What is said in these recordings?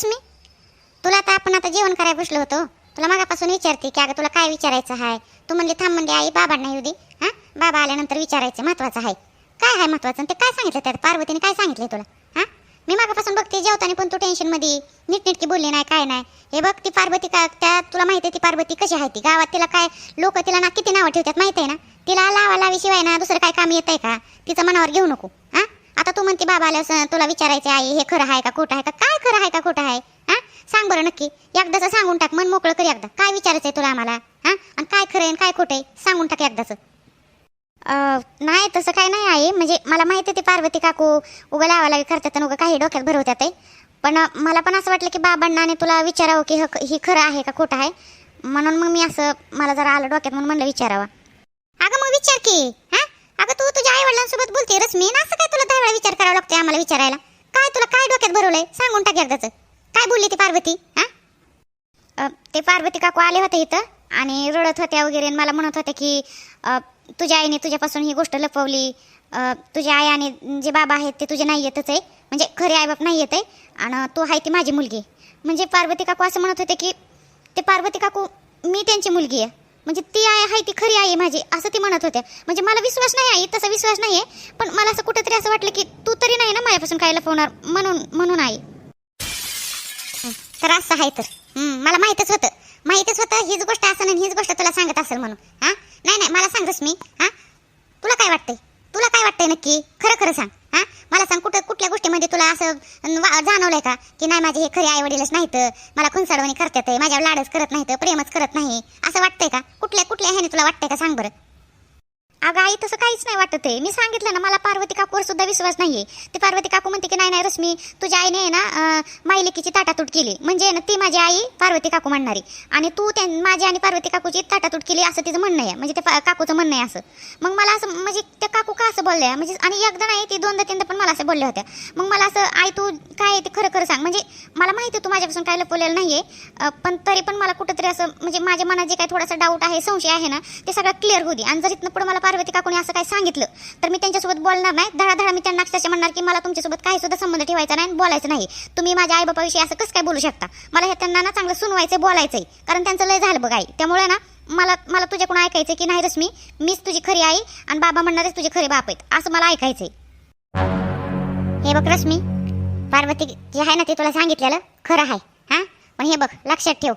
रश्मी तुला आता आपण आता जेवण करायला बसलो होतो. तुला मागापासून विचारते की अगं तुला काय विचारायचं आहे तू म्हणजे थांब म्हणजे आई बाबा नाही येऊ दे. हा? बाबा आल्यानंतर विचारायचं महत्वाचं आहे काय आहे महत्वाचं ते काय सांगितलं त्यात? पार्वतीने काय सांगितलं तुला? हा? मी मागापासून बघते जेवताना पण तू टेन्शनमध्ये नीटनेटकी बोलली नाही काय नाही. हे बघ ती पार्वती का त्या तुला माहिती आहे ती पार्वती कशी आहे ती? गावात तिला काय लोक तिला ना किती नावं ठेवतात माहिती आहे ना? तिला लावा लावीशिवाय ना दुसरं काय काम येत आहे का? तिचं मनावर घेऊ नको. हां? आता तू म्हणते बाबा आल्यास तुला विचारायचं आहे हे खरं आहे का खोटं आहे का? काय खरं आहे का खोटं आहे? हा सांग बरं नक्की. एकदाचं सांगून टाक मन मोकळं कर एकदा. काय विचारायचं आहे तुला आम्हाला? हा आणि काय खरं आहे आणि काय खोटं आहे सांगून टाक एकदाचं. नाही तसं काय नाही आहे म्हणजे मला माहिती आहे ते पार्वती काकू उगा लावालावी करतात आणि उगा काही डोक्यात भरवतात आहे पण मला पण असं वाटलं की बाबांना आणि तुला विचारावं की ही खरं आहे का खोटं आहे. म्हणून मग मी असं मला जरा आलं डोक्यात म्हणून म्हणलं विचारावं. अगं मग विचार की. अगं तू तुझ्या आई वडिलांसोबत बोलते रश्मी ना असं काय तुला दहा वेळा विचार करावा लागतोय आम्हाला विचारायला? काय तुला काय डोक्यात बरवलंय सांगून टाक एकदाच. काय बोलली ती पार्वती? हा? ते पार्वती काकू आले होते इथं आणि रडत होत्या वगैरे आणि मला म्हणत होत्या की तुझ्या आईने तुझ्यापासून ही गोष्ट लपवली. तुझ्या आई आणि जे बाबा आहेत ते तुझे नाही येतच आहे. म्हणजे खरे आईबाप नाही येत आहे. आणि तू आहे ती माझी मुलगी. म्हणजे पार्वती काकू असं म्हणत होते की ते पार्वती काकू मी त्यांची मुलगी आहे. म्हणजे ती आई आहे ती खरी आई आहे माझी असं ती म्हणत होत्या म्हणजे मला विश्वास नाही आहे तसा विश्वास नाही आहे पण मला असं कुठेतरी असं वाटलं की तू तरी नाही ना माझ्यापासून खायला लपवणार म्हणून म्हणून आई. तर असं आहे तर. मला माहीतच होतं. माहीतच होतं हीच गोष्ट असेल आणि हीच गोष्ट तुला सांगत असेल म्हणून. हा? नाही नाही मला सांगच मी. हा? तुला काय वाटतंय? तुला काय वाटतंय नक्की? खरं खरं सांग. हा? मला सांग कुठं कुठल्या गोष्टीमध्ये तुला असं जाणवलंय का? की नाही माझे हे खरे आई वडीलच नाहीत. मला खुनसाडवणी करतात आहे, माझ्यावर लाडच करत नाहीत. प्रेमच करत नाही. असं वाटतंय का? कुठल्या कुठल्या ह्याने तुला वाटतंय का? सांग बरं. अगं आई तसं काहीच नाही वाटत आहे. मी सांगितलं ना मला पार्वती काकूवर सुद्धा विश्वास नाहीये. ती पार्वती काकू म्हणते की नाही नाही रश्मी तुझ्या आईने आहे ना अं, मायलेकीची ताटातूट केली. म्हणजे ना ती माझी आई पार्वती काकू म्हणणारी. आणि तू त्या माझी आणि पार्वती काकूची ताटातूट केली असं तिचं म्हणणं आहे. म्हणजे ते काकूचं म्हणणं आहे असं. मग मला असं म्हणजे त्या काकू का असं बोलल्या? म्हणजे आणि एकदा नाही ती दोनदा तीनदा पण मला असं बोलल्या होत्या. मग मला असं आई तू काय आहे ते खरं खरं सांग. म्हणजे मला माहिती आहे तू माझ्यापासून काय लपवलेलं नाहीये. आहे पण तरी पण मला कुठंतरी असं म्हणजे माझ्या मनात जे काही थोडासा डाऊट आहे संशय आहे ना ते सगळं क्लिअर होऊ दे. आणि जर इथनं पुढे मला पार्वती काकूने असं काय सांगितलं तर मी त्यांच्यासोबत बोलणार नाही. धडाधडा मी त्यांना अक्षरशः म्हणणार की मला तुमच्यासोबत काही सुद्धा संबंध ठेवायचा नाही आणि बोलायचं नाही. तुम्ही माझ्या आई बापाविषयी असं कसं काय बोलू शकता? मला हे त्यांना ना चांगलं सुनवायचं बोलायचंय. कारण त्यांचं लय झालं बघ आई. त्यामुळे ना मला मला तुझ्याकडून ऐकायचं की नाही रश्मी मीच तुझी खरी आई आणि बाबा म्हणणारच तुझे खरे बाप आहेत. असं मला ऐकायचंय. हे बघ रश्मी पार्वती जे आहे ना ते तुला सांगितलेलं खरं आहे. हा? पण हे बघ लक्षात ठेव.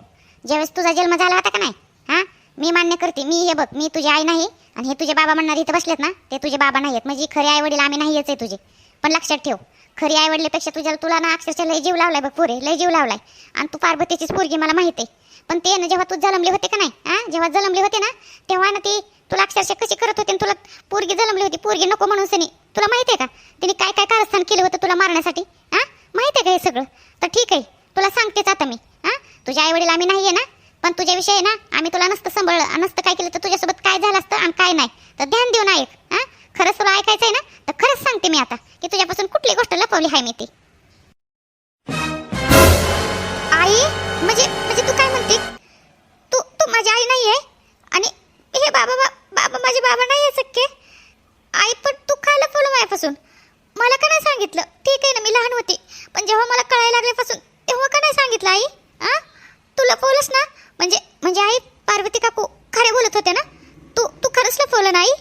ज्यावेळेस तुझा जन्म झाला होता का नाही? हा? मी मान्य करते मी हे बघ मी तुझी आई नाही आणि हे तुझे बाबा म्हणणार इथं बसलेत ना ते तुझे बाबा नाही आहेत. म्हणजे खरे आई वडील आम्ही नाही आहे तुझे. पण लक्षात ठेव खरी आई वडिलापेक्षा तुझ्या तुला ना अक्षरशः लय जीव लावलाय बघ पुरे लय जीव लावलाय. आणि तू पार्वतीचीच पोरगी मला माहिती आहे. पण ते ना जेव्हा तू जलमले होते का नाही हा जेव्हा जलमले होते ना तेव्हा ना ती तुला अक्षरशः कशी करत होती तुला पोरगी जलमली होती पोरगी नको म्हणून सनी. तुला माहिती आहे का? तिने काय काय कारस्थान केलं होतं तुला मारण्यासाठी हा? माहिती आहे का हे सगळं? तर ठीक आहे तुला सांगतेच आता मी हा? तुझ्या आई वडील आम्ही आहे ना पण तुझ्याविषयी ना आम्ही तुला नसतं सांभाळलं. नसतं काय केलं तर तुझ्यासोबत काय झालं असतं आणि काय नाही. तर ध्यान देऊ ऐक हा? खरंच तुला ऐकायचं आहे ना तर खरंच सांगते मी आता की तुझ्यापासून कुठली गोष्ट लपवली आहे मी ती. आई म्हणजे म्हणजे तू काय म्हणते? तू तू माझी आई नाही आहे? आणि हे बाबा बा- बाबा माझे बाबा नाही आहे सख्खे? आई पण तू काय लपवलं माझ्यापासून? मला का नाही सांगितलं? ठीक आहे ना मी लहान होती. पण जेव्हा मला कळायला लागल्यापासून तेव्हा का नाही सांगितलं आई? हां? तू लपवलंस ना? म्हणजे म्हणजे आई पार्वती काकू खरे बोलत होते ना? तू तू खरंच लपवलं नाही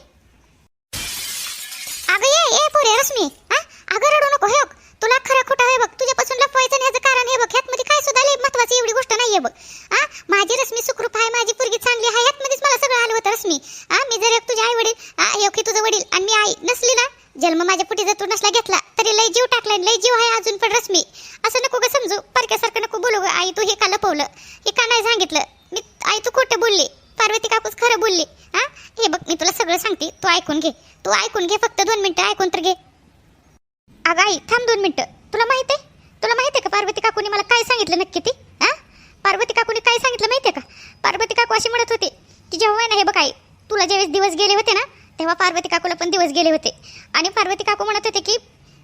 अगं ये ये पोरे रश्मी. हा? अगं रडू नको हे बघ. तुला खरं खोटं हे बघ. तुझ्यापासून लपवायचं नाही याचं कारण हे बघ. ह्यातमध्ये काय सुद्धा लई महत्वाची एवढी गोष्ट नाहीये बघ. हा? माझी रश्मी सुखरूप आहे माझी पोरगी चांगली आहे. ह्यातमध्येच मला सगळं आलं होतं रश्मी. हा? मी जर एक तुझे आई वडील हा? एक की तुझं वडील आणि मी आई नसली ना जन्म माझ्या पुटी जर तू नसला घेतला तरी लय जीव टाकलाय लय जीव आहे अजून पण रश्मी. असं नको ग समजू. परक्यासारखं नको बोलू आई तू हे का लपवलं? हे का नाही सांगितलं? मी आई तू खोटं बोलली. पार्वती काकूच खरं बोलली. हा? हे बघ मी तुला सगळं सांगते. तू ऐकून घे. तू ऐकून घे फक्त दोन मिनटं. ऐकून तर घे. अगं आई थांब दोन मिनटं. तुला माहीत आहे? तुला माहीत आहे का पार्वती काकूने मला काय सांगितलं नक्की ती? हा? पार्वती काकूने काय सांगितलं माहिती आहे का? पार्वती काकू अशी म्हणत होती की जेव्हा ना हे बघ आई तुला ज्यावेळेस दिवस गेले होते ना तेव्हा पार्वती काकूला पण दिवस गेले होते. आणि पार्वती काकू म्हणत होते की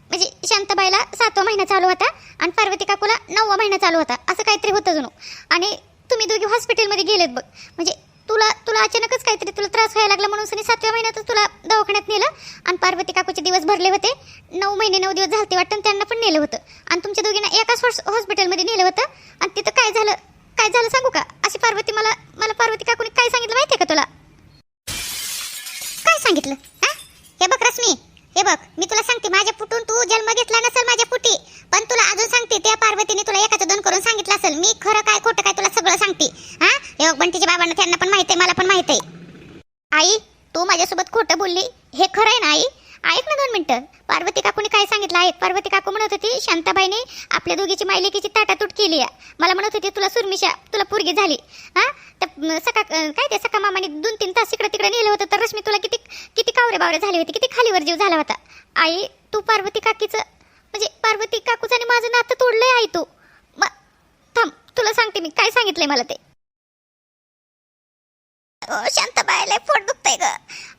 म्हणजे शांताबाईला सातवा महिना चालू होता आणि पार्वती काकूला नववा महिना चालू होता. असं काहीतरी होतं जणू आणि तुम्ही दोघी हॉस्पिटलमध्ये गेलेत बघ. म्हणजे तुला तुला अचानकच काहीतरी तुला त्रास व्हायला लागला म्हणून सनी सातव्या महिन्यातच तुला दवाखान्यात नेलं आणि पार्वती काकूचे दिवस भरले होते. नऊ महिने नऊ दिवस झालते वाटतं त्यांना पण नेलं होतं. आणि तुमच्या दोघींना एकाच हॉस- हॉस्पिटलमध्ये नेलं होतं. आणि तिथं काय झालं काय झालं सांगू का? अशी पार्वती मला मला पार्वती काकूने काय सांगितलं माहिती आहे का तुला? काय सांगितलं? हा? हे बघ रश्मी हे बघ मी तुला सांगते माझ्या पुटून तू जन्म घेतला नसेल माझ्या पुटी पण तुला अजून सांगते त्या पार्वतीने तुला एकाचं दोन करून सांगितलं असेल. मी खरं काय खोटं काय तुला सगळं सांगते हा? हे बघ बंटीच्या बाबांना त्यांना पण माहिती आहे मला पण माहिती आहे. आई तू माझ्यासोबत खोटं बोलली हे खरं आहे ना आई? ऐक ना दोन मिनटं. पार्वती काकूने काय सांगितलं? आहे पार्वती काकू म्हणत होती शांताबाईने आपल्या दोघीची मायलेकीची ताटातूट केली आहे. मला म्हणत होती तुला सुरमिशा तुला पुरगी झाली. हा? त्या सका काय ते सका मामाने दोन तीन तास इकडे तिकडे नेलं होतं तर रश्मी तुला किती किती कावरे बावरे झाले होते किती खालीवर जीव झाला होता. आई तू पार्वती काकीचं म्हणजे पार्वती काकूचं आणि माझं नातं तोडलंय आई तू. मग थांब तुला सांगते मी काय सांगितलंय मला ते. शांताबाई लय पोट दुखतंय ग.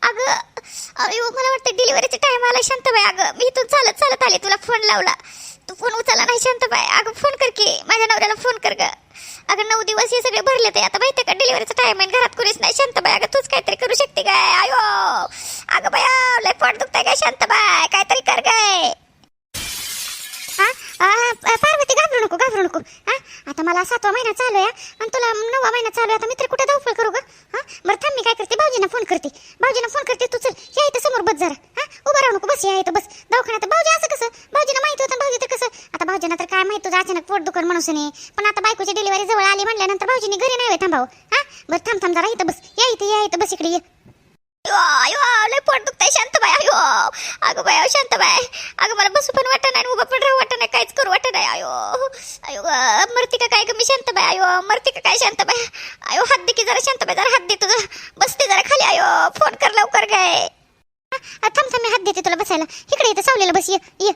अगं अरे मला वाटतं डिलिव्हरीचा टाइम आला शांताबाई अगं मी इथून चालत चालत आले तुला फोन लावला. तू फोन उचलला नाही शांताबाई. अगं फोन कर की. माझ्या नवऱ्याला फोन कर ग. अगं नऊ दिवस हे सगळे भरले ते आता माहितीये का डिलिव्हरीचा टाइम आहे घरात कुणीच नाही. शांताबाई अगं तूच काहीतरी करू शकते काय आयो. अगं बाया लय पोट दुखताय काय शांताबाई. काहीतरी कर काय पार्वती घाबरू नको घाबरू नको. हा आता मला सातवा महिना चालू आहे आणि तुला नववा महिना चालू आहे आता मी तर कुठे धावपळ करू का हा बरं थांब मी काय करते? भाऊजींना फोन करते. भाऊजींना फोन करते तू चल या इथं समोर बस जरा. हा उभा राहू नको बस या इथं बस. दवाखान्यात भाऊजी असं कसं? भाऊजींना माहिती होतं भाऊजी तर कसं? आता भाऊजींना तर काय माहिती तुझं अचानक पोट दुकान नाही पण आता बायकोची डिलिव्हरी जवळ आली म्हणल्यानंतर भाऊजींनी घरी नाही थांबावं हा बरं थांब थांब जरा इथं बस. या इथे या इथं बस इकडे ये. लय पोट दुखतंय शांतबाई अयो. अगं बाय शांत बाय अगं मला बसू पण वाटत नाही उभं पण राहू वाटत नाही काहीच करू वाटत नाही अयो. अयो मरती का काय ग मी शांत बाय अयो. मरती का काय शांत बाय अयो हात दे की जरा शांतबाई जरा हात दे तुझं. बसते जरा खाली अयो. फोन कर लवकर काय थांब थांब मी हात देते तुला बसायला. इकडे इथं सावलेलं बस ये ये.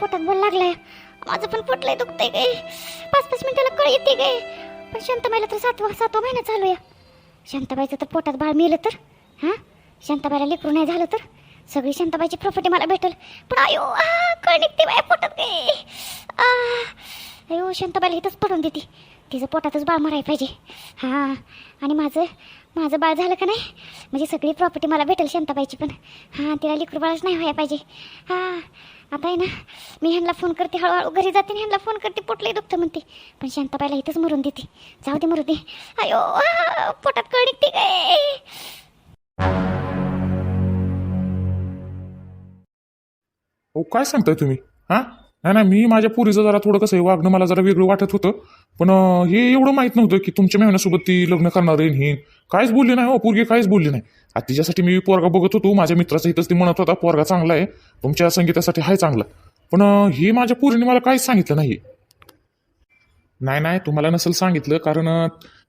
पोटात बोल लागलाय. माझं पण पोटलंय दुखतंय गे. पाच पाच मिनिटाला कळ येते गे. पण शांतबाईला तर सातवा सातवा महिना चालू आहे. शांताबाईचं तर पोटात बाळ मेलं तर हां? शांताबाईला लेकरू नाही झालं तर? सगळी शांताबाईची प्रॉपर्टी मला भेटल. पण आयो आ, कळ निघते बाय पोटात गे. आ, अयो शांताबाईला इथंच पडून देते. तिचं पोटातच बाळ मारायला पाहिजे. हां आणि माझं माझं बाळ झालं का नाही? म्हणजे सगळी प्रॉपर्टी मला भेटेल शांताबाईची पण. हां तिला लेकरू बाळच नाही व्हायला पाहिजे. हां आता आहे ना मी ह्यांना फोन करते हळूहळू घरी जाते आणि ह्यांना फोन करते पोटलंही दुखतं म्हणते. पण शांताबाईला इथंच मरून देते. जाऊ दे मरू दे. अयो पोटात कळ निघते काय काय सांगताय तुम्ही? हां? नाही ना मी माझ्या पुरीचं जरा थोडं कसं आहे वागणं मला जरा वेगळं वाटत होतं. पण हे एवढं माहीत नव्हतं की तुमच्या मेहनासोबत ती लग्न करणार आहे ही काहीच बोलली नाही हो पोरगी काहीच बोलली नाही. आता तिच्यासाठी मी पोरगा बघत होतो माझ्या मित्राचा इथंच ती म्हणत होता पोरगा चांगला आहे तुमच्या संगीतासाठी आहे चांगला. पण हे माझ्या पोरीने मला काहीच सांगितलं नाही नाही नाही तुम्हाला नसेल सांगितलं कारण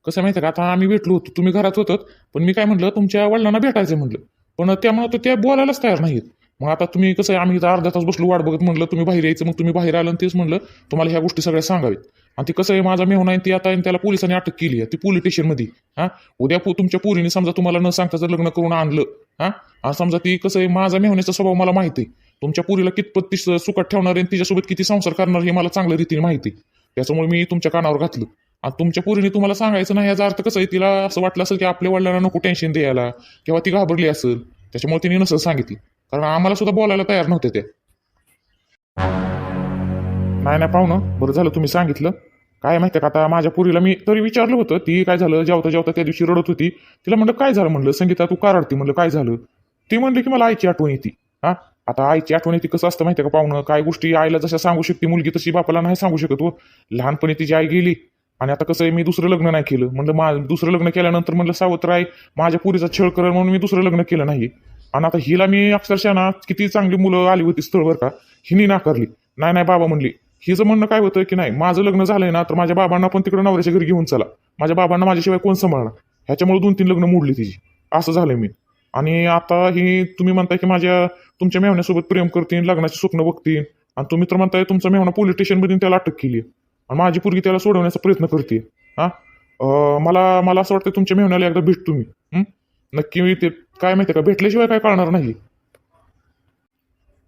कसं आहे माहिती आहे का आता आम्ही भेटलो होतो तुम्ही घरात होतात पण मी काय म्हटलं तुमच्या वडिलांना भेटायचं म्हटलं पण त्यामुळं तर त्या बोलायलाच तयार नाहीत मग आता तुम्ही कसं आहे आम्ही इथं अर्धा तास बसलो वाट बघत म्हटलं तुम्ही बाहेर यायचं मग तुम्ही बाहेर आलं आणि तेच म्हणलं तुम्हाला ह्या गोष्टी सगळ्या सांगावेत आणि ती कसं आहे माझा मेहून आहे ती आता त्याला पोलिसांनी अटक केली आहे ती पोलीस स्टेशनमध्ये हां? उद्या पो- तुमच्या पोरीने समजा तुम्हाला न सांगता जर लग्न करून आणलं हां? आणि समजा ती कसं आहे माझा मेहण्याचा स्वभाव मला माहिती आहे. तुमच्या पुरीला कितपत ती सुखात ठेवणार आहे आणि तिच्यासोबत किती संसार करणार हे मला चांगल्या रीतीने माहिती आहे. त्याच्यामुळे मी तुमच्या कानावर घातलं. आणि तुमच्या पोरीने तुम्हाला सांगायचं नाही याचा अर्थ कसं आहे तिला असं वाटलं असेल की आपल्या वडिलांना नको टेन्शन द्यायला किंवा ती घाबरली असेल त्याच्यामुळे तिने नसेल सांगितली. कारण आम्हाला सुद्धा बोलायला तयार नव्हते ते. नाही नाही पाहुणं बरं झालं तुम्ही सांगितलं. काय माहिती का आता माझ्या पुरीला मी तरी विचारलं होतं. ती काय झालं जेवता जेवता त्या दिवशी रडत होती. तिला म्हणलं काय झालं? म्हणलं संगीता तू का रडती? म्हणलं काय झालं? ती म्हणली की मला आईची आठवण येते. हा? आता आईची आठवण येते कसं असतं माहिती का पाहुणं काय गोष्टी आईला जशा सांगू शकते मुलगी तशी बापाला नाही सांगू शकत हो. लहानपणी तिची आई गेली आणि आता कसं आहे मी दुसरं लग्न नाही केलं. म्हणलं मा दुसरं लग्न केल्यानंतर म्हणलं सावत्र आई माझ्या पुरीचा छळ करेल म्हणून मी दुसरं लग्न केलं नाही आणि आता हिला मी अक्षरशः ना किती चांगली मुलं आली होती स्थळवर का हिनी नाकारली. नाही नाही बाबा म्हणली हिचं म्हणणं काय होतं की नाही माझं लग्न झालंय ना तर माझ्या बाबांना पण तिकडे नवऱ्याच्या घरी घेऊन चला. माझ्या बाबांना माझ्याशिवाय कोण सांभाळणार? ह्याच्यामुळे दोन तीन लग्न मोडली तिची. असं झालंय मी. आणि आता ही तुम्ही म्हणताय की माझ्या तुमच्या मेहण्यासोबत प्रेम करतील लग्नाचे स्वप्न बघतील आणि तुम्ही तर म्हणताय तुमचा मेहणा पोलीस स्टेशनमध्ये त्याला अटक केली आणि माझी पोरगी त्याला सोडवण्याचा प्रयत्न करते हा? मला मला असं वाटतं तुमच्या मेहण्याला एकदा भेटतो मी. नक्की मी ते काय माहिती का? भेटल्याशिवाय काय कळणार नाही.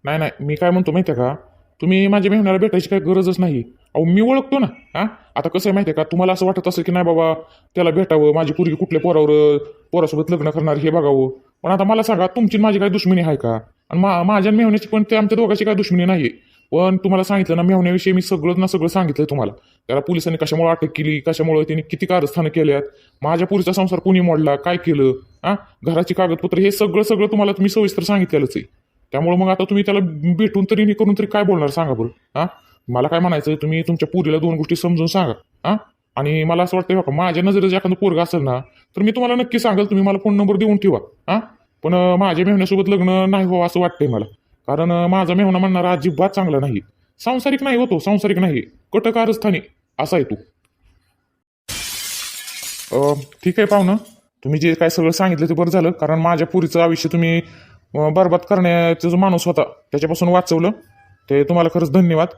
नाही नाही मी काय म्हणतो माहिती आहे का? तुम्ही माझ्या मेहनाला भेटायची काही गरजच नाही. अहो मी ओळखतो ना हा? आता कसं आहे माहिती आहे का? तुम्हाला असं वाटत असेल की नाही बाबा त्याला भेटावं माझी पूर्वी कुठल्या पोरावर पोरासोबत लग्न करणार हे बघावं. पण आता मला सांगा तुमची माझी काय दुश्मनी आहे का? आणि मा माझ्या मेहण्याची पण ते आमच्या दोघांची काय दुश्मनी नाही पण तुम्हाला सांगितलं ना मेहण्याविषयी मी सगळं ना सगळं सांगितलं तुम्हाला. त्याला पोलिसांनी कशामुळे अटक केली कशामुळे त्यांनी किती कारस्थानं केल्यात? माझ्या पुरीचा संसार कोणी मोडला? काय केलं? हा? घराची कागदपत्र हे सगळं सगळं तुम्हाला तुम्ही सविस्तर सांगितलेलंच आहे. त्यामुळे मग आता तुम्ही त्याला भेटून तरी हे करून तरी काय बोलणार सांगा बरं हा? मला काय म्हणायचं तुम्ही तुमच्या पुरीला दोन गोष्टी समजून सांगा हा? आणि मला असं वाटतं का माझ्या नजरेत एखादं पोरगा असेल ना तर मी तुम्हाला नक्की सांगेल तुम्ही मला फोन नंबर देऊन ठेवा हा? पण माझ्या मेहण्यासोबत लग्न नाही व्हावं असं वाटतंय मला. कारण माझा मेहना म्हणणारा अजिबात चांगला नाही सांसारिक नाही होतो सांसारिक नाही कटकारस्थानी असा आहे तू. ठीक आहे पाहुणं. तुम्ही जे काय सगळं सांगितलं ते बरं झालं कारण माझ्या पुरीचं आयुष्य तुम्ही बरबाद करण्याचा जो माणूस होता त्याच्यापासून वाचवलं. ते तुम्हाला खरंच धन्यवाद.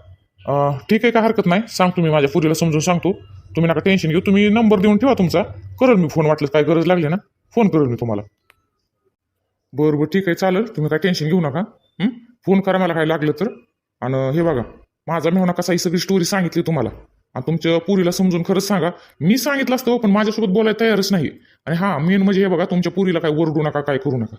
ठीक आहे काय हरकत नाही? सांगतो मी माझ्या पुरीला समजून सांगतो. तुम्ही नका टेन्शन घेऊ. तुम्ही नंबर देऊन ठेवा तुमचा. करेल मी फोन वाटलं काय गरज लागली ना? फोन करेल मी तुम्हाला. बरं बरं ठीक आहे. चालेल. तुम्ही काय टेन्शन घेऊ नका. फोन करा मला काय लागलं तर. आणि हे बघा माझा मेहना कसा ही सगळी स्टोरी सांगितली तुम्हाला. आणि तुमच्या पुरीला समजून खरंच सांगा. मी सांगितलं असतं पण माझ्यासोबत बोलायला तयारच नाही. आणि हा मेन म्हणजे हे बघा तुमच्या पुरीला काय ओरडू नका काय करू नका.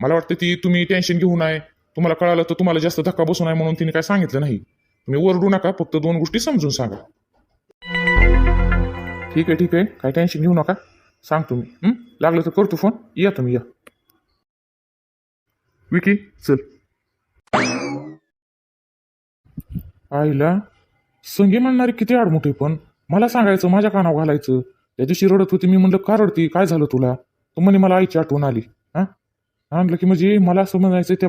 मला वाटतं ती तुम्ही टेन्शन घेऊ नये. तुम्हाला कळालं तर तुम्हाला जास्त धक्का बसू नये म्हणून तिने काय सांगितलं नाही. तुम्ही ओरडू नका फक्त दोन गोष्टी समजून सांगा. ठीक आहे ठीक आहे. काय टेन्शन घेऊ नका. सांगतो मी लागलं तर करतो फोन या तुम्ही या. विकी चल. आईला संगी म्हणणारे किती आडमुठे पण. मला सांगायचं माझ्या कानावर घालायचं. त्या दिवशी रडत होती. मी म्हणलं का रडती? काय झालं तुला? तर म्हणे मला आईची आठवण आली. हा? आणलं की म्हणजे मला असं म्हणायचं त्या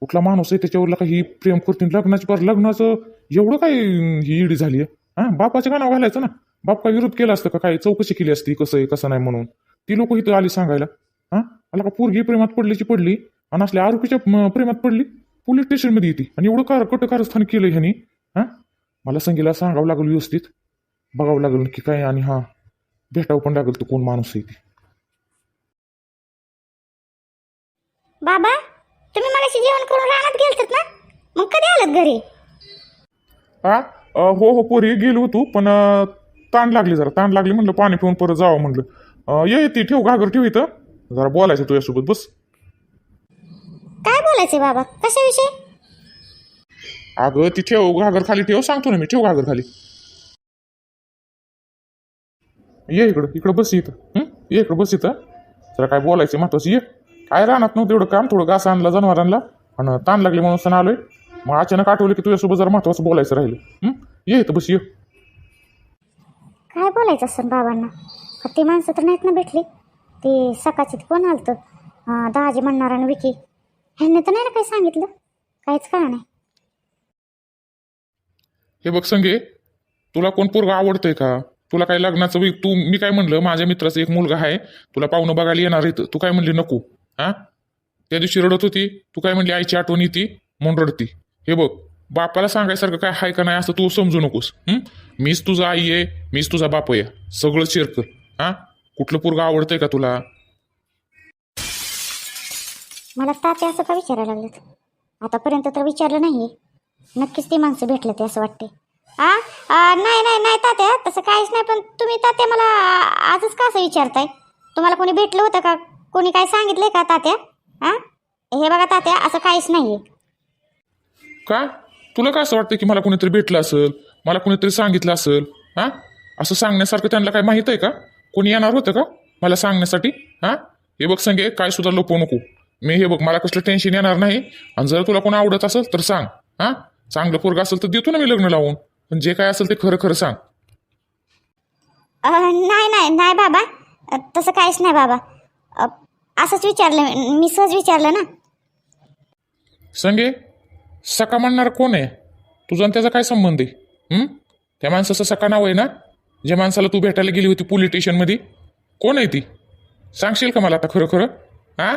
कुठला माणूस आहे त्याच्यावर काही प्रेम करतील लग्नाची पर लग्नाचं एवढं काय ही इडी झाली आहे? हा? का नाव घालायचं ना? बाप काय विरोध केला असतं का? काय चौकशी केली असती कसं आहे कसं नाही म्हणून? ती लोक इथं आली सांगायला. हा? आला का पोरगी प्रेमात पडल्याची पडली आणि असल्या आरोपीच्या प्रेमात पडली पोलीस स्टेशनमध्ये येते. आणि एवढं कार कटकारस्थान केलं ह्यानी. हा? मला संगीला सांगावं लागलं व्यवस्थित. बघावं लागलं की काय आणि हा भेटावं पण लागलं तो कोण माणूस आहे ते बाबा तुम्ही मगाशी जेवण करून रानात गेलतात ना मग कधी आलात घरी हा अ, हो हो पोरी गेलो होतो पण अ, ताण लागली जरा ताण लागली म्हणलं पाणी पिऊन परत जावं म्हणलं अ, ये ये ती ठेव घागर ठेव इथं जरा बोलायचं तुझ्यासोबत बस काय बोलायचे बाबा कशाविषयी अगं ती ठेव घागर खाली ठेव सांगतो ना मी ठेव घागर खाली ये इकडं इकडं बस इथं? ये इकडं बस इथं. जरा काय बोलायचं महत्वाचं? ये. काय राहणार नव्हतं एवढं काम? थोडं घास आणला जनावरांना. आणि ताण लागली म्हणून सण आलोय. मग अचानक आठवलं की तुझ्यासोबत जरा महत्वाचं बोलायचं राहिलं? ये इथं बस ये. काय बोलायचं असं बाबांना? ती माणसं तर नाहीत ना भेटली. ती सकाळची कोण आलतं. दहाजी म्हणणार आणि विकी. ह्यांनी तर नाही ना काही सांगितलं. काहीच कळा नाही. हे बघ संगे तुला कोण पोरगा आवडतंय का? तुला काय लग्नाचं वी- तू मी काय म्हणलं माझ्या मित्राचा एक मुलगा आहे तुला पाहुणं बघायला येणार आहे तू काय म्हणली नको. हा? त्या दिवशी रडत होती तू काय म्हणली आईची आठवण येते म्हणून रडती. हे बघ बापाला सांगायसारखं काय आहे का नाही असं तू समजू नकोस. हं? मीच तुझा आई आहे मीच तुझा बाप आहे. सगळं शेअर कर हा? कुठलं पोरगा आवडतंय का तुला? मला ताते असं का विचारायला लागलेत? आतापर्यंत तर विचारलं नाही नक्कीच ती माणसं भेटलं ते असं वाटते आ, नाही नाही नाही तात्या तसं काहीच नाही पण तुम्ही तात्या मला आजच का असं विचारताय? तुम्हाला कोणी भेटलं होतं का? कोणी काय सांगितलंय का तात्या? हा हे बघा तात्या असं काहीच नाही का? तुला काय असं वाटतं की मला कोणीतरी भेटलं असेल? मला कोणीतरी सांगितलं असेल? हा असं सांगण्यासारखं त्यांना काय माहीत आहे का? कोणी येणार होतं का मला सांगण्यासाठी? हा हे बघ संगे काय सुद्धा लपवू नको. मी हे बघ मला कसलं टेन्शन येणार नाही. आणि जर तुला कोण आवडत असेल तर सांग. हा चांगलं पोरगा असेल तर देतो ना मी लग्न लावून. पण जे काय असेल ते खरं खरं सांग. नाही नाही नाही बाबा. तसं काहीच नाही बाबा. असंच विचारलं मी- सहज विचारलं ना. संगे सका म्हणणार कोण आहे? तुझा आणि त्याचा काय संबंध आहे? त्या माणसाचं सका नाव आहे ना? ज्या माणसाला तू भेटायला गेली होती पोलीस स्टेशनमध्ये कोण आहे ती? सांगशील का मला आता खरं खरं? हा?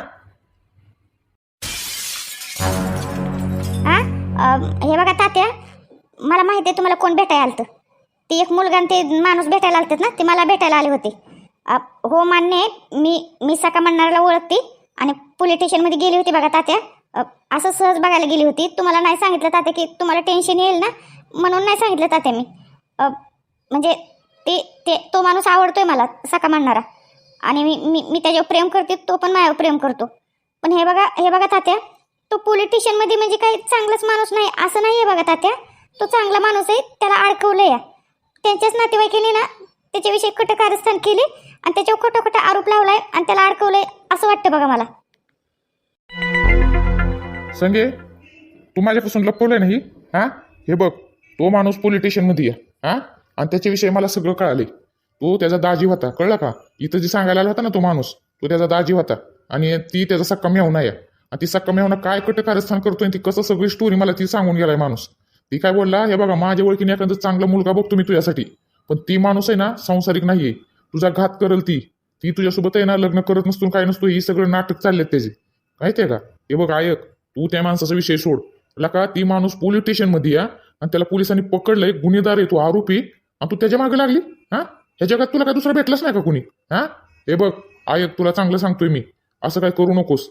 हे बघा तात्या. मला माहिती आहे तुम्हाला कोण भेटायला आलं ते एक मुलगा आणि ते माणूस भेटायला आलतात ना ते मला भेटायला आले होते. हो मान्य आहे मी मी सका म्हणणाऱ्याला ओळखते आणि पोलीस स्टेशनमध्ये गेली होती बघा तात्या. असं सहज बघायला गेली होती. तुम्हाला नाही सांगितलं तात्या की तुम्हाला टेन्शन येईल ना? म्हणून नाही सांगितलं तात्या मी. म्हणजे ते ते तो माणूस आवडतोय मला सका म्हणणारा आणि मी मी मी त्याच्यावर प्रेम करते तो पण माझ्यावर प्रेम करतो. पण हे बघा हे बघा तात्या तो पोलीस स्टेशनमध्ये म्हणजे काही चांगलाच माणूस नाही असं नाही आहे बघा तात्या. तो चांगला माणूस आहे त्याला अडकवलं या. त्यांच्याच नातेवाईकांनी ना त्याच्याविषयी खोटं कारस्थान केले आणि त्याच्यावर खोटं खोटं आरोप लावलाय आणि त्याला अडकवलंय असं वाटतं बघा मला. संगे तू माझ्यापासून लपवलंय नाही हा? हे? बघ तो माणूस पोलिटिशियनमध्ये या. हा? आणि त्याच्याविषयी मला सगळं कळाले तो त्याचा दाजी होता कळलं का? इथं जी सांगायला आला होता ना तो माणूस तो त्याचा दाजी होता. आणि ती त्याचा सक्का मेवना या आणि ती सक्का मेवना काय कट कारस्थान करतोय ती कसं सगळी स्टोरी मला ती सांगून गेलाय माणूस. ती काय बोलला हे बघा माझ्या ओळखीने एखादं चांगला मुलगा बघतो मी तुझ्यासाठी. पण ती माणूस आहे ना संसारिक नाहीये. तुझा घात करल ती. ती तुझ्यासोबत आहे ना लग्न करत नसतो काय नसतो ही सगळं नाटक चाललेत त्याचे. माहितीये का? हे बघ ऐक तू त्या माणसाचा विषय सोड. ला का ती माणूस पोलीस स्टेशनमध्ये या आणि त्याला पोलिसांनी पकडलंय गुन्हेगार आहे तो आरोपी. आणि तू त्याच्यामागे लागली हा? ह्या जगात तुला काय दुसरा भेटलाच नाही का कुणी हा? हे बघ ऐक तुला चांगलं सांगतोय मी. असं काय करू नकोस.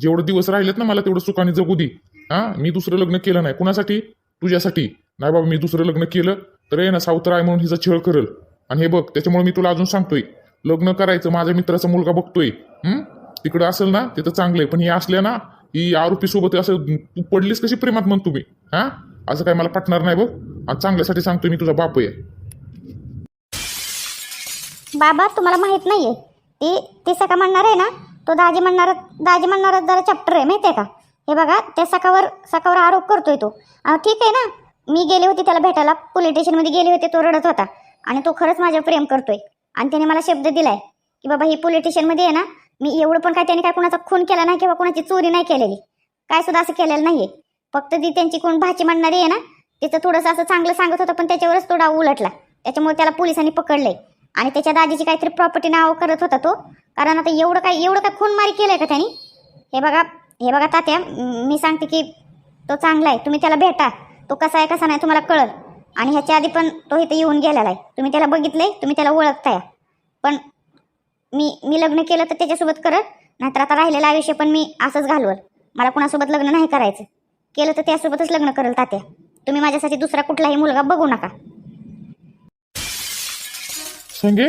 जेवढे दिवस राहिलेत ना मला तेवढं सुखाने जगू दे. हा? मी दुसरं लग्न केलं नाही. कुणासाठी? तुझ्यासाठी. नाही बाबा मी दुसरं लग्न केलं तर आहे ना सावतर आहे म्हणून हिचा छळ करल. आणि हे बघ त्याच्यामुळे मी तुला अजून सांगतोय. लग्न करायचं माझ्या मित्राचा मुलगा बघतोय. हम्म तिकडं असेल ना तिथं चांगलं आहे. पण हे असल्या ना ही आरोपी सोबत असं तू पडलीस कशी प्रेमात म्हण तुम्ही? हा? असं काय मला पटणार नाही बघ. आणि चांगल्यासाठी सांगतोय मी तुझा बाप आहे. बाबा तुम्हाला माहीत नाहीये. ती ती सका म्हणणार आहे ना तो दाजी म्हणणार दाजी म्हणणार जरा चॅप्टर आहे माहिती आहे का? हे बघा त्या सकावर सकावर आरोप करतोय तो. ठीक आहे ना? मी गेले होते त्याला भेटायला. पोलीस स्टेशनमध्ये गेले होते तो रडत होता. आणि तो खरंच माझ्या प्रेम करतोय. आणि त्याने मला शब्द दिलाय की बाबा ही पोलीस स्टेशनमध्ये आहे ना मी एवढं पण काय त्याने काय कोणाचा खून केला नाही किंवा कोणाची चोरी नाही केलेली. काय सुद्धा असं केलेलं नाहीये. फक्त ती त्यांची कोण भाची म्हणणारी आहे ना तिचं थोडंसं असं चांगलं सांगत होतं पण त्याच्यावरच तो डाव उलटला. त्याच्यामुळे त्याला पोलिसांनी पकडलंय. आणि त्याच्या दाजीची काहीतरी प्रॉपर्टी नाव करत होता तो. कारण आता एवढं काय एवढं काय खून केलंय का त्यांनी? हे बघा हे बघा तात्या मी सांगते की तो चांगला आहे. तुम्ही त्याला भेटा. तो कसा आहे कसा नाही तुम्हाला कळल. आणि ह्याच्या आधी पण तो इथे येऊन गेलेला आहे. तुम्ही त्याला बघितलंय तुम्ही त्याला ओळखताय. पण मी मी लग्न केलं तर त्याच्यासोबत करत नाहीतर आता राहिलेलं आयुष्य पण मी असंच घालवल. मला कुणासोबत लग्न नाही करायचं. केलं तर त्यासोबतच लग्न करेल तात्या. तुम्ही माझ्यासाठी दुसरा कुठलाही मुलगा बघू नका. संगे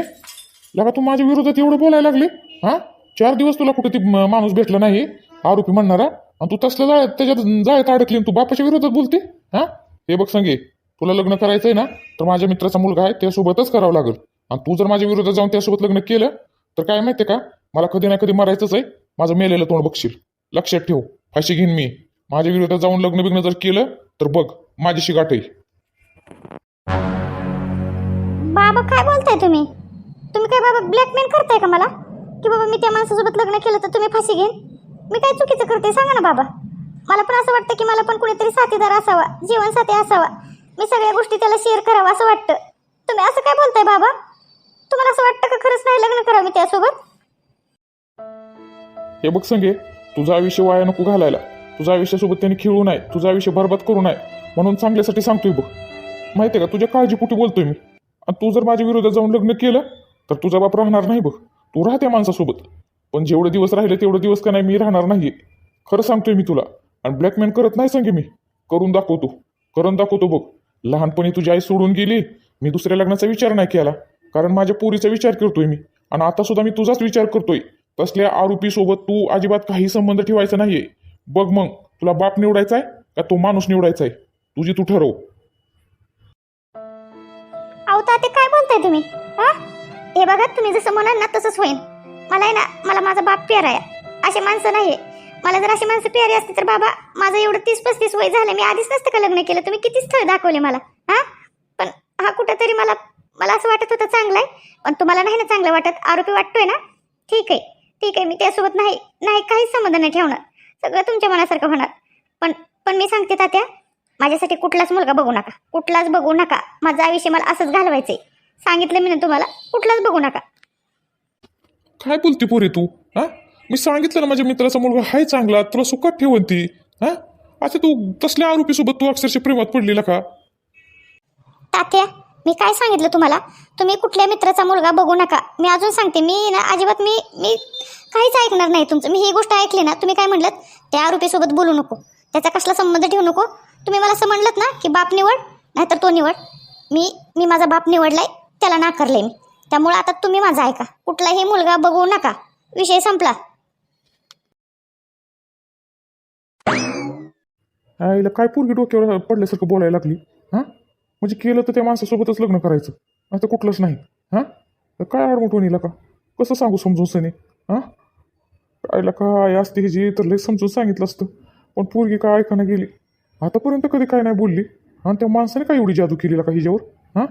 लगा तू माझ्या विरोधात एवढं बोलायला लागले? हा? चार दिवस तुला कुठे ती माणूस भेटला नाही? आरोपी म्हणणार? आणि तू तसलं जाळ त्याच्यात जाळ्यात अडकली तू बापाच्या विरोधात बोलते? हा? हे बघ संगे तुला लग्न करायचंय ना तर माझ्या मित्राचा मुलगा आहे त्यासोबतच करावं लागेल. आणि तू जर माझ्या विरोधात जाऊन त्यासोबत लग्न केलं तर काय माहितीये का? मला कधी ना कधी मरायचंच आहे. माझं मेलेलं तोंड बघशील. लक्षात ठेव. फाशी घेईन मी. माझ्या विरोधात जाऊन लग्न बिग्न जर केलं तर बघ माझीशी गाठ आहे. बाबा काय बोलताय तुम्ही? तुम्ही काय बाबा ब्लॅकमेल करताय का मला? की बाबा मी त्या माणसासोबत लग्न केलं तर तुम्ही फाशी घेईन? मी काय चुकीचं करते सांगा ना बाबा. मला पण असं वाटतं की मला पण कुणीतरी साथीदार असावा जीवनसाथी असावा. मी सगळ्या गोष्टी त्याला शेअर करावं असं वाटतं. तुम्ही असं काय बोलताय बाबा? तुम्हाला असं वाटतं का खरंच नाही लग्न करावं मी त्यासोबत? हे बघ संगे तुझा आयुष्य वाया नको घालायला. तुझ्या आयुष्यासोबत त्यांनी खेळू नये तुझा आयुष्य बरबाद करू नये म्हणून चांगल्यासाठी सांगतोय बघ. माहितीये का तुझ्या काळजीपोटी बोलतोय मी. आणि तू जर माझ्या विरोधात जाऊन लग्न केलं तर तुझा बाप राहणार नाही बघ. तू राहते माणसासोबत. पण जेवढे दिवस राहिले तेवढे दिवस का नाही मी राहणार नाही खरं सांगतोय मी तुला. आणि ब्लॅकमेल करत नाही सांगे मी. करून दाखवतो. करून दाखवतो बघ. लहानपणी तुझी आई सोडून गेली. मी दुसऱ्या लग्नाचा विचार नाही केला. कारण माझ्या पोरीचा विचार करतोय मी. आणि आता सुद्धा मी तुझाच विचार करतोय. तसल्या आरोपी सोबत तू अजिबात काही संबंध ठेवायचा नाहीये. बघ मग तुला बाप निवडायचा आहे का तो माणूस निवडायचा आहे? तुझी तू ठरव. अहो ताते काय म्हणताय तुम्ही? हा? हे बघा तुम्ही जसं म्हणाल ना तसंच होईल. मला आहे ना मला माझा बाप प्यारा आहे असे माणसं नाही मला जर अशी माणसं प्यारी असते तर बाबा माझं एवढं तीस पस्तीस वय झालं मी आधीच नसतं का लग्न केलं? तुम्ही किती स्थळ दाखवले मला हा? पण हा कुठंतरी मला मला असं वाटत होतं चांगलं आहे पण तुम्हाला नाही ना चांगलं वाटत? आरोपी वाटतोय ना? ठीक आहे ठीक आहे मी त्यासोबत नाही नाही काहीच संबंध नाही ठेवणार. सगळं तुमच्या मनासारखं होणार. पण पण मी सांगते तात्या माझ्यासाठी कुठलाच मुलगा बघू नका. कुठलाच बघू नका. माझं आयुष्य मला असंच घालवायचंय. सांगितलं मी ना तुम्हाला कुठलाच बघू नका. काय बोलते पोरे तू हा? मी सांगितलं ना माझ्या मित्राचा मुलगा हाय चांगला तुला सुखात ठेवन ती हा? अच्छा तू तसल्या आरोपीसोबत तू अक्षरशः प्रेमात पडलेला का? तात्या मी काय सांगितलं तुम्हाला? तुम्ही कुठल्या मित्राचा मुलगा बघू नका. मी अजून सांगते मी ना अजिबात मी मी काहीच ऐकणार नाही तुमचं. मी ही गोष्ट ऐकली ना तुम्ही काय म्हणलं त्या आरोपीसोबत बोलू नको. त्याचा कसला संबंध ठेवू नको. तुम्ही मला असं म्हणलं ना की बाप निवड नाहीतर तो निवड. मी मी माझा बाप निवडलाय त्याला नाकारले मी. त्यामुळे आता तुम्ही माझा ऐका. कुठलाही मुलगा बघू नका. विषय संपला. आईला काय पोरगी डोक्यावर पडल्यासारखं बोलायला लागली? हां? म्हणजे केलं तर त्या माणसासोबतच लग्न करायचं. आता कुठलंच नाही. हां? तर काय आडमोठून येईल का? कसं सांगू समजून सने? हां? आईला काय असते ह्याची तर लय समजून सांगितलं असतं. पण पोरगी काय ऐकायला गेली? आतापर्यंत कधी काय नाही बोलली. आणि त्या माणसाने काय एवढी जादू केलेला का हिच्यावर? हां?